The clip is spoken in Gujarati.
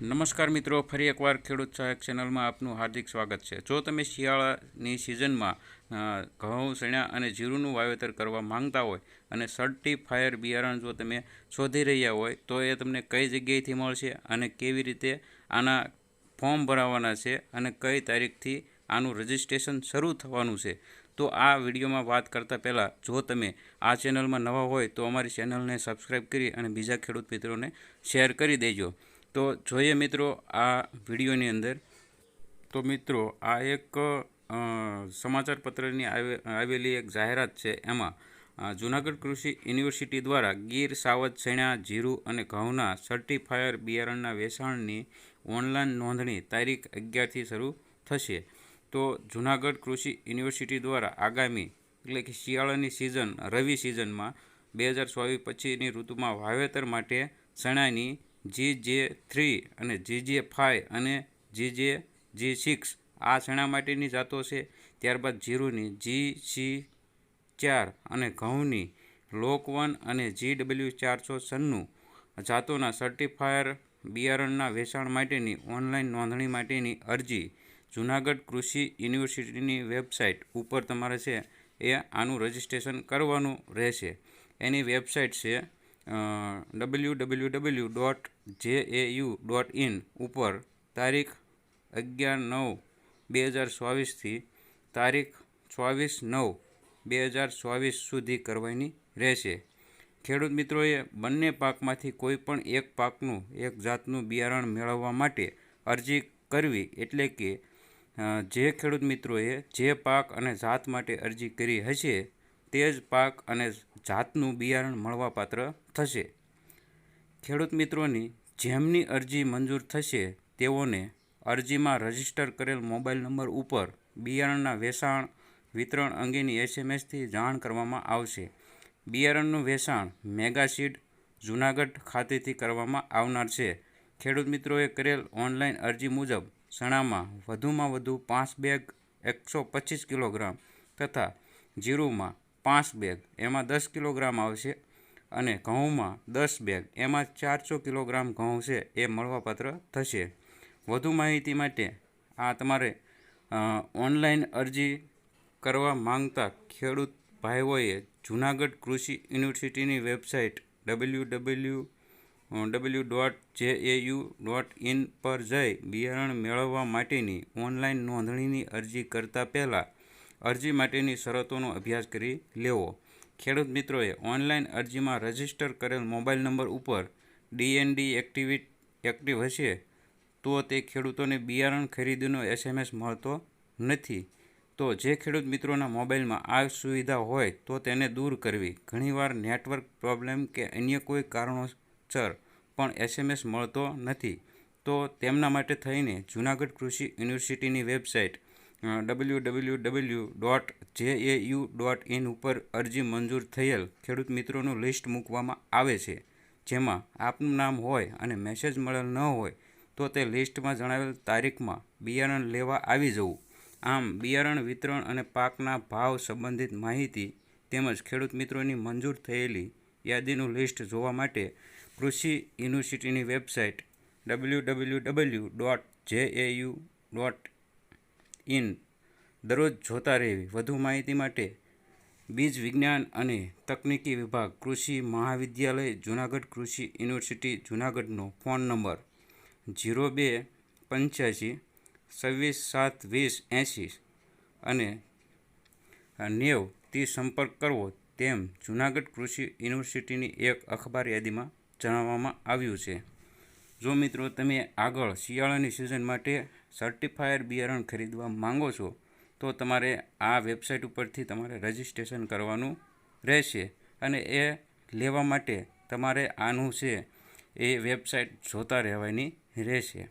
નમસ્કાર મિત્રો, ફરી એકવાર ખેડૂત સહાયક ચેનલમાં આપનું હાર્દિક સ્વાગત છે. જો તમે શિયાળાની સિઝનમાં ઘઉં ચણા અને જીરુંનું વાવેતર કરવા માંગતા હોય અને સર્ટિફાયર બિયારણ જો તમે શોધી રહ્યા હોય, તો એ તમને કઈ જગ્યાએથી મળશે અને કેવી રીતે આના ફોર્મ ભરાવાના છે અને કઈ તારીખથી આનું રજિસ્ટ્રેશન શરૂ થવાનું છે. તો આ વિડીયોમાં વાત કરતાં પહેલાં, જો તમે આ ચેનલમાં નવા હોય તો અમારી ચેનલને સબસ્ક્રાઈબ કરી અને બીજા ખેડૂત મિત્રોને શેર કરી દેજો. તો જોઈએ મિત્રો આ વિડીયોની અંદર. તો મિત્રો, આ એક સમાચારપત્રની સમાચાર પત્રની આવેલી એક જાહેરાત છે એમાં જૂનાગઢ કૃષિ યુનિવર્સિટી દ્વારા ગીર, સાવજ ચણા જીરું અને ઘઉંના સર્ટિફાયર બિયારણના વેચાણની ઓનલાઈન નોંધણી તારીખ અગિયારથી શરૂ થશે. તો જૂનાગઢ કૃષિ યુનિવર્સિટી દ્વારા આગામી, એટલે કે શિયાળાની સિઝન રવિ સિઝનમાં બે હજાર ચોવીસ પછીની ઋતુમાં વાવેતર માટે ચણાની જી જે થ્રી અને જી જે ફાઇવ અને જી જે જી સિક્સ આ ચણા માટેની જાતો છે? ત્યારબાદ જીરુની, જી સી ચાર અને ઘઉંની લોક વન અને જી ડબલ્યુ ચારસો સન્નું જાતોના સર્ટિફાયર બિયારણના વેચાણ માટેની ઓનલાઈન નોંધણી માટેની અરજી. જૂનાગઢ કૃષિ યુનિવર્સિટીની વેબસાઇટ ઉપર તમારે છે એ આનું રજિસ્ટ્રેશન કરવાનું રહેશે. એની વેબસાઇટ છે W W W dot J A U dot in ઉપર તારીખ અગિયાર નવ બે હજાર ચોવીસથી તારીખ ચોવીસ નવ બે હજાર ચોવીસ સુધી કરવાની રહેશે. ખેડૂત મિત્રોએ બંને પાકમાંથી કોઈ પણ એક પાકનું, એક જાતનું બિયારણ મેળવવા માટે અરજી કરવી એટલે કે જે ખેડૂત મિત્રોએ જે પાક અને જાત માટે અરજી કરી હશે તે જ પાક અને જાતનું બિયારણ મળવાપાત્ર થશે. ખેડૂત મિત્રોની જેમની અરજી મંજૂર થશે, તેઓને અરજીમાં રજિસ્ટર કરેલ મોબાઈલ નંબર ઉપર બિયારણના વેચાણ વિતરણ અંગેની એસએમએસથી જાણ કરવામાં આવશે. બિયારણનું વેચાણ મેગાસીડ જૂનાગઢ ખાતેથી કરવામાં આવનાર છે. ખેડૂત મિત્રોએ કરેલ ઓનલાઈન અરજી મુજબ ચણામાં વધુમાં વધુ પાંચ બેગ એકસો પચીસ કિલોગ્રામ તથા જીરુમાં પાંચ બેગ, એમાં દસ કિલોગ્રામ આવશે અને ઘઉંમાં દસ બેગ, એમાં ચારસો કિલોગ્રામ ઘઉં છે એ મળવાપાત્ર થશે. વધુ માહિતી માટે આ તમારે ઓનલાઈન અરજી કરવા માંગતા ખેડૂત ભાઈઓએ જૂનાગઢ કૃષિ યુનિવર્સિટીની website W W W dot J A U dot in પર જઈ બિયારણ મેળવવા માટેની ઓનલાઈન નોંધણીની અરજી કરતા પહેલાં અરજી માટેની શરતોનો અભ્યાસ કરી લેવો. ખેડૂત મિત્રોએ ઓનલાઈન અરજીમાં રજિસ્ટર કરેલ મોબાઈલ નંબર ઉપર ડીએનડી એક્ટિવિટ એક્ટિવ હશે તો તે ખેડૂતોને બિયારણ ખરીદીનો એસએમએસ મળતો નથી. તો જે ખેડૂત મિત્રોના મોબાઈલમાં આ સુવિધા હોય તો તેને દૂર કરવી. ઘણીવાર નેટવર્ક પ્રોબ્લેમ કે અન્ય કોઈ કારણોસર પણ એસએમએસ મળતો નથી. તો તેમના માટે થઈને જૂનાગઢ કૃષિ યુનિવર્સિટીની website W W W dot J A U dot in ઉપર અરજી મંજૂર થયેલ ખેડૂત મિત્રોનું લિસ્ટ મૂકવામાં આવે છે. જેમાં આપનું નામ હોય અને મેસેજ મળેલ ન હોય તો તે લિસ્ટમાં જણાવેલ તારીખમાં બિયારણ લેવા આવી જવું. આમ, બિયારણ વિતરણ અને પાકના ભાવ સંબંધિત માહિતી તેમજ ખેડૂત મિત્રોની મંજૂર થયેલી યાદીનું લિસ્ટ જોવા માટે કૃષિ યુનિવર્સિટીની website W W W dot J A U dot in દરરોજ જોતા રહેવી. વધુ માહિતી માટે બીજ વિજ્ઞાન અને તકનીકી વિભાગ કૃષિ મહાવિદ્યાલય, જૂનાગઢ કૃષિ યુનિવર્સિટી, જૂનાગઢનો ફોન નંબર જીરો બે પંચ્યાસી, છવ્વીસ, સાત, વીસ એંસી અને નેવથી સંપર્ક કરવો તેમ જૂનાગઢ કૃષિ યુનિવર્સિટીની એક અખબાર યાદીમાં જણાવવામાં આવ્યું છે. જો મિત્રો તમે આગળ શિયાળાની સિઝન માટે સર્ટિફાયર બિયારણ ખરીદવા માંગો છો, તો તમારે આ વેબસાઇટ ઉપરથી તમારે રજિસ્ટ્રેશન કરવાનું રહેશે. અને એ લેવા માટે તમારે આનું છે એ વેબસાઇટ જોતા રહેવાની રહેશે.